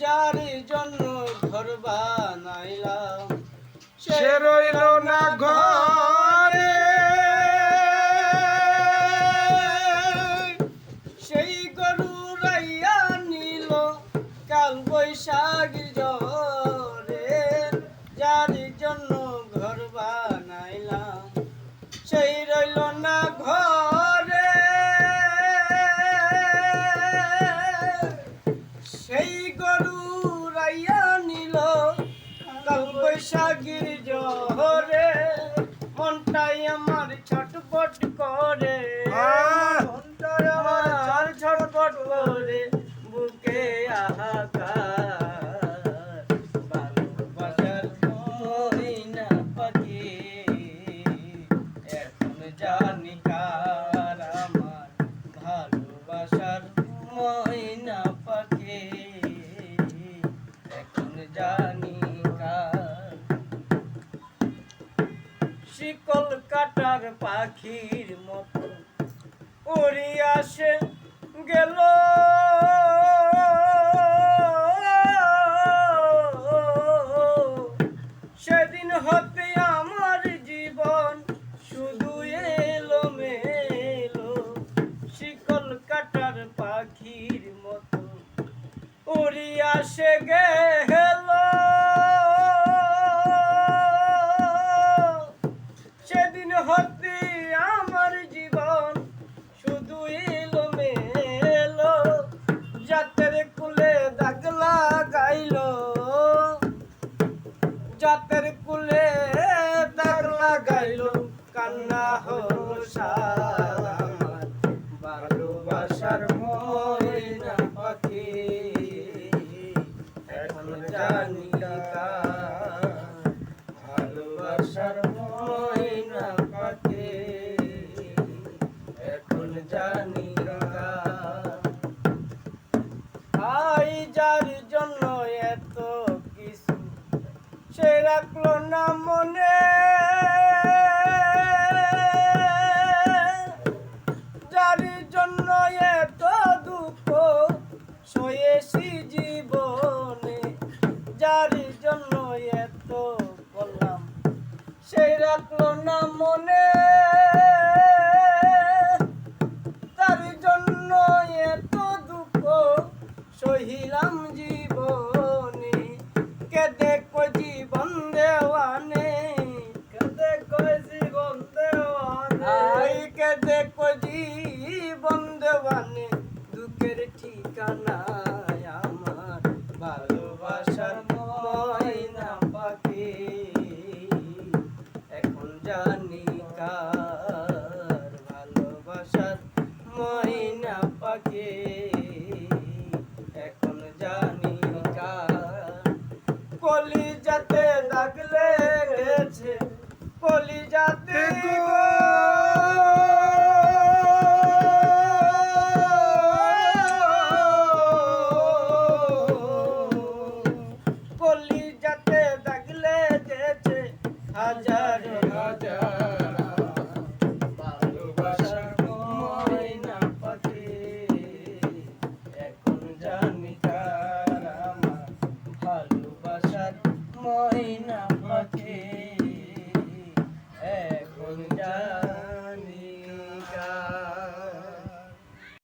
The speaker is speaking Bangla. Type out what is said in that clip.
যার জন্য ঘর বানাইলাম সে রইল না ঘরে। সেই গরু রাইয়া নিল কাল বৈশাখ জরে যার জন্য ঘর বানাইলাম সেই রইল না ঘরে। সেই গরু বৈশাখীর জহরে মনটাই আমার ছটপট করে! মনটাই আমার ছটপট করে বুকে আহাকার। ভালোবাসার পাখি এখন জানি কার আমার ভালোবাসার ময়না পাখি। শিকল কাটার পাখির মতো আসে গেল। সেদিন হতে আমার জীবন শুধু এলো মেলো শিকল কাটার পাখির মতো উড়ি আসে গেল। হতে আমার জীবন, শুধু এলো মেলো জাতের কুলে দাগ লাগাইলো। জাতের কুলে দাগ লাগাইলো। কান্না আমার, ভালোবাসার ময়না পাখি। এখন জানি ভালোবাসার ময়না জানি আই যার জন্য এত কিছু সে রাখল না মনে। যার জন্য এত দুঃখ সয়েছি জীবনে। যার জন্য এত করলাম সেই রাখল না মনে। সহিলাম জীবনে কে দেখো জীবন দেওয়ানে? কে দেখো জীবন দেওয়ানে? আই কে দেখো জীবন দেওয়ানে? দুঃখের ঠিকানা আমার ভালোবাসার ময়না পাখি। এখন জানি কার লেগেছে কলি যাতে কলি যাতে হাজার। হাজার।